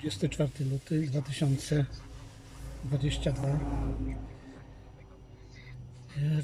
24 luty 2022.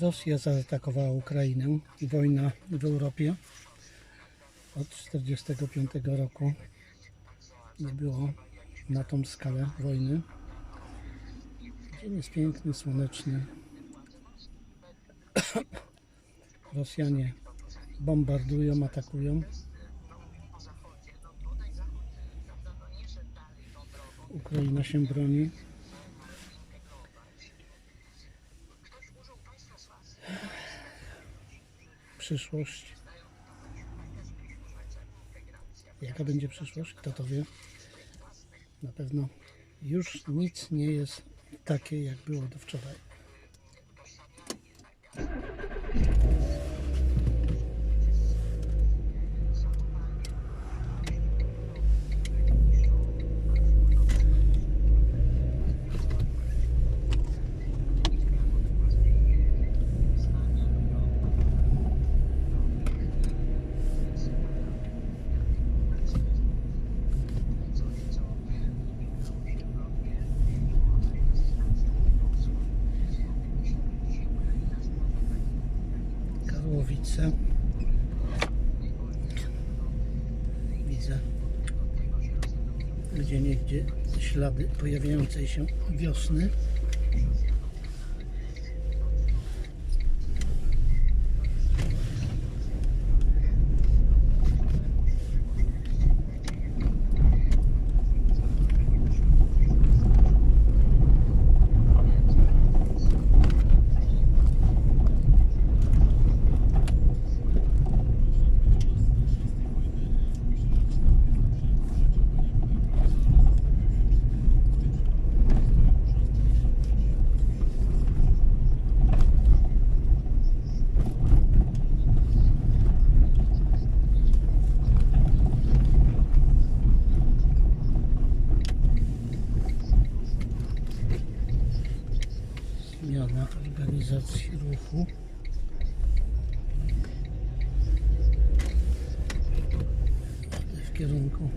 Rosja zaatakowała Ukrainę. Wojna w Europie od 1945 roku nie było na tą skalę wojny. Dzień jest piękny, słoneczny. Rosjanie bombardują, atakują. Ukraina się broni. Przyszłość. Jaka będzie przyszłość? Kto to wie? Na pewno już nic nie jest takie, jak było do wczoraj. Karłowice. Widzę gdzie niegdzie ślady pojawiającej się wiosny. Zmiana organizacji ruchu. W kierunku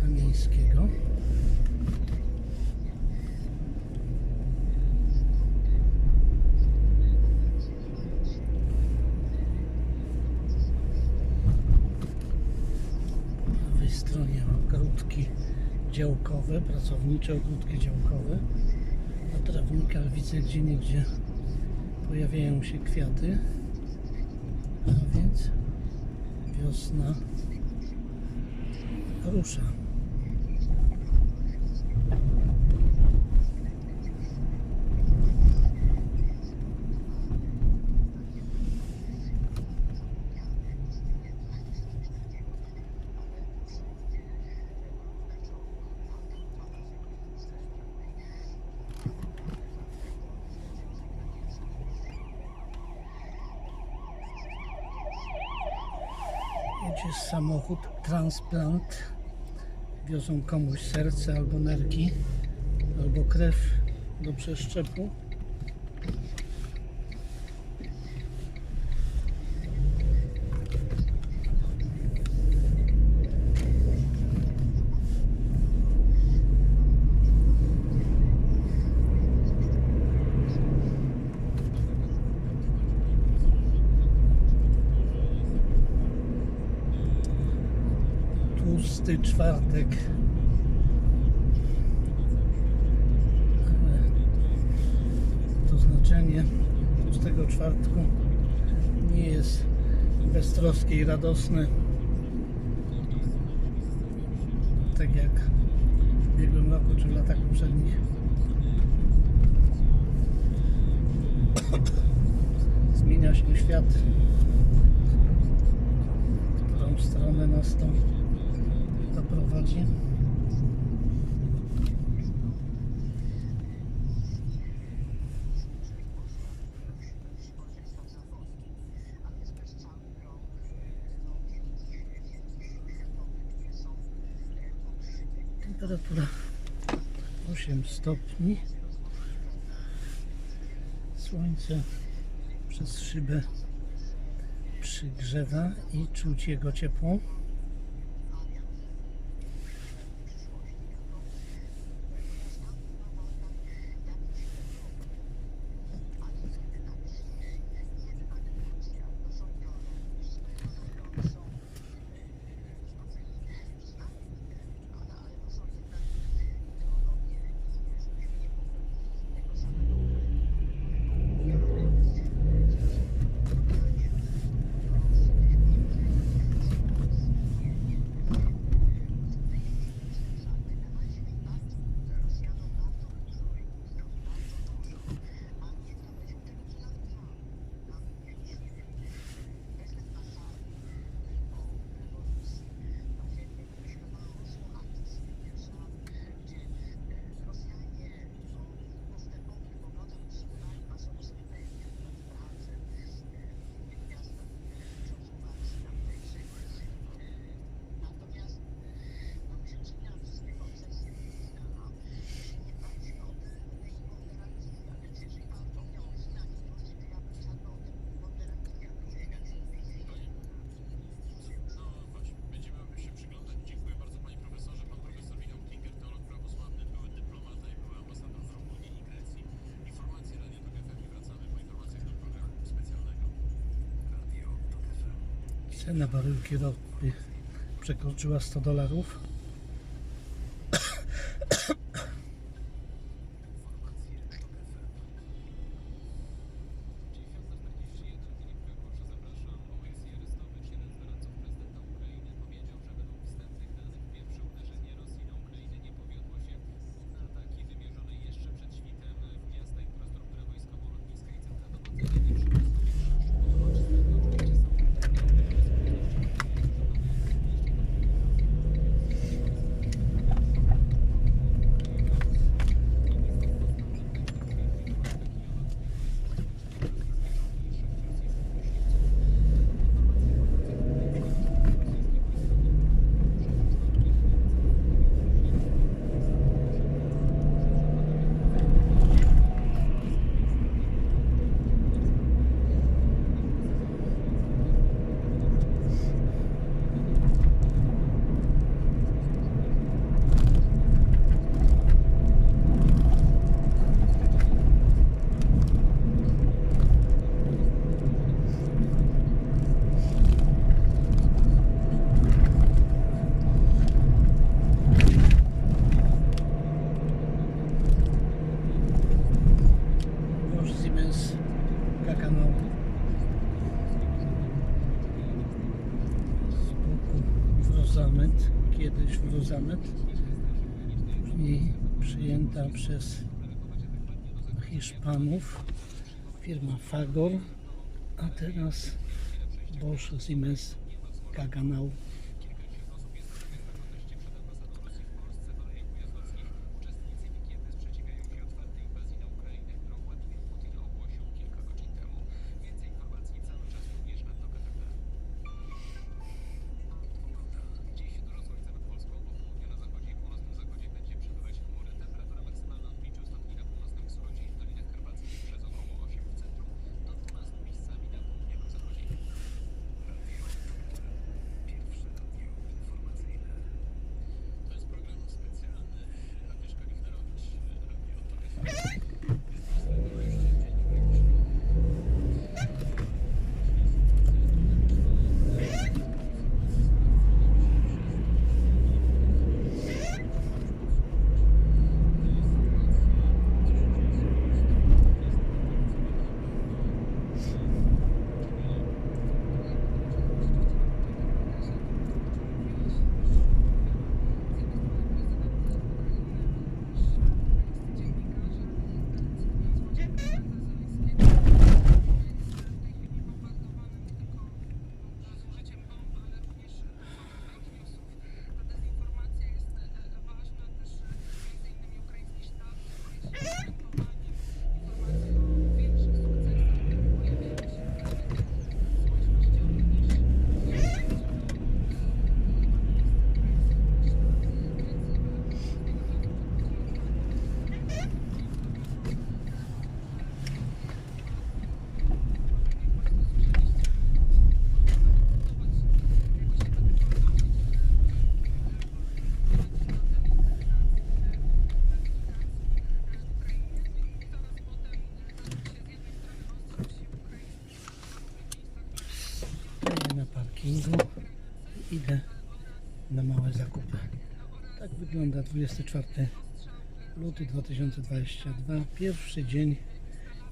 Kamieńskiego. Stronie ogródki działkowe, pracownicze ogródki działkowe. Na trawnikach widzę gdzie niegdzie pojawiają się kwiaty. A więc wiosna rusza. Jedzie samochód transplant. Wiozą komuś serce albo nerki, albo krew do przeszczepu. Tłusty czwartek. To znaczenie tłustego czwartku nie jest beztroskie i radosne. Tak jak w ubiegłym roku czy w latach poprzednich. Temperatura 8 stopni. Słońce przez szybę przygrzewa i czuć jego ciepło. Cena baryłki ropy przekroczyła 100 dolarów. Bosch Siemens Kakano z boku Wrozamet, kiedyś Wrozamet, później przyjęta przez Hiszpanów firma Fagor, a teraz Bosch Siemens Kaganau. 24 luty 2022, pierwszy dzień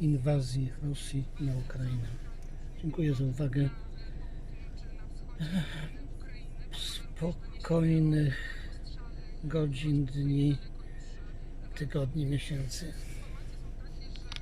inwazji Rosji na Ukrainę. Dziękuję za uwagę. Spokojnych godzin, dni, tygodni, miesięcy.